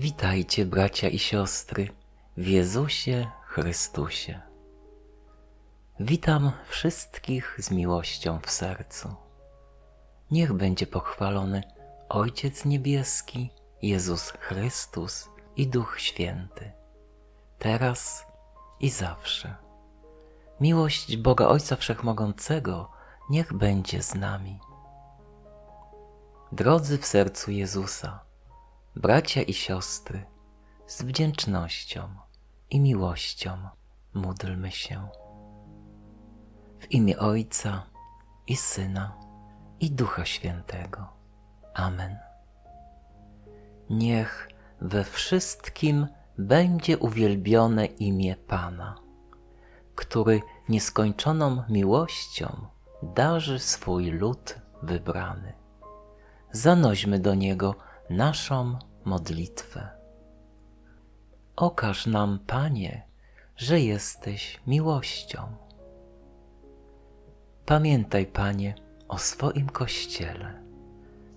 Witajcie, bracia i siostry, w Jezusie Chrystusie. Witam wszystkich z miłością w sercu. Niech będzie pochwalony Ojciec Niebieski, Jezus Chrystus i Duch Święty, teraz i zawsze. Miłość Boga Ojca Wszechmogącego niech będzie z nami. Drodzy w sercu Jezusa, bracia i siostry, z wdzięcznością i miłością módlmy się. W imię Ojca i Syna i Ducha Świętego. Amen. Niech we wszystkim będzie uwielbione imię Pana, który nieskończoną miłością darzy swój lud wybrany. Zanośmy do Niego naszą modlitwę. Okaż nam, Panie, że jesteś miłością. Pamiętaj, Panie, o swoim Kościele.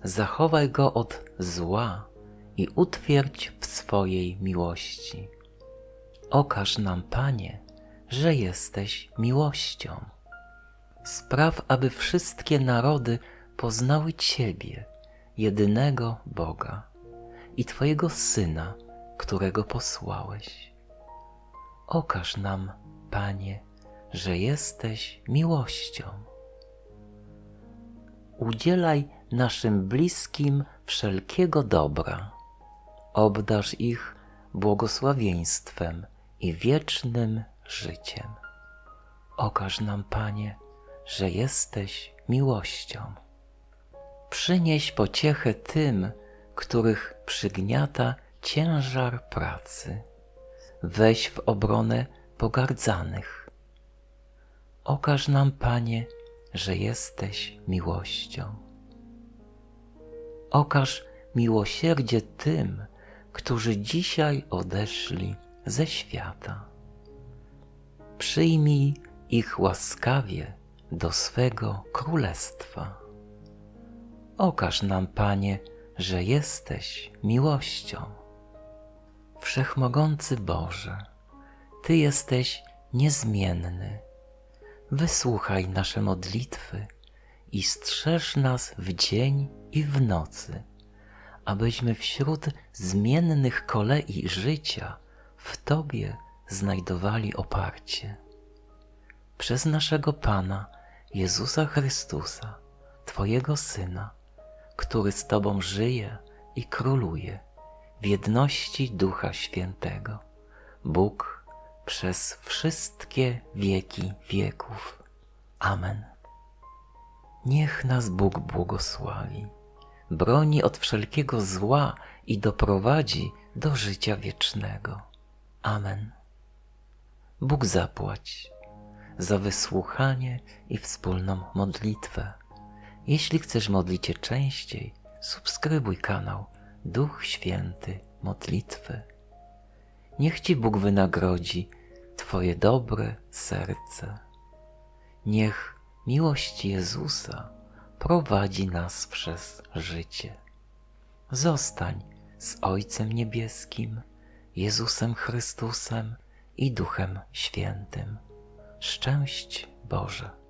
Zachowaj go od zła i utwierdź w swojej miłości. Okaż nam, Panie, że jesteś miłością. Spraw, aby wszystkie narody poznały Ciebie, jedynego Boga i Twojego Syna, którego posłałeś. Okaż nam, Panie, że jesteś miłością. Udzielaj naszym bliskim wszelkiego dobra. Obdarz ich błogosławieństwem i wiecznym życiem. Okaż nam, Panie, że jesteś miłością. Przynieś pociechę tym, których przygniata ciężar pracy. Weź w obronę pogardzanych. Okaż nam, Panie, że jesteś miłością. Okaż miłosierdzie tym, którzy dzisiaj odeszli ze świata. Przyjmij ich łaskawie do swego królestwa. Okaż nam, Panie, że jesteś miłością. Wszechmogący Boże, Ty jesteś niezmienny. Wysłuchaj nasze modlitwy i strzeż nas w dzień i w nocy, abyśmy wśród zmiennych kolei życia w Tobie znajdowali oparcie. Przez naszego Pana Jezusa Chrystusa, Twojego Syna, który z Tobą żyje i króluje w jedności Ducha Świętego, Bóg przez wszystkie wieki wieków. Amen. Niech nas Bóg błogosławi, broni od wszelkiego zła i doprowadzi do życia wiecznego. Amen. Bóg zapłać za wysłuchanie i wspólną modlitwę. Jeśli chcesz modlić się częściej, subskrybuj kanał Duch Święty Modlitwy. Niech Ci Bóg wynagrodzi Twoje dobre serce. Niech miłość Jezusa prowadzi nas przez życie. Zostań z Ojcem Niebieskim, Jezusem Chrystusem i Duchem Świętym. Szczęść Boże.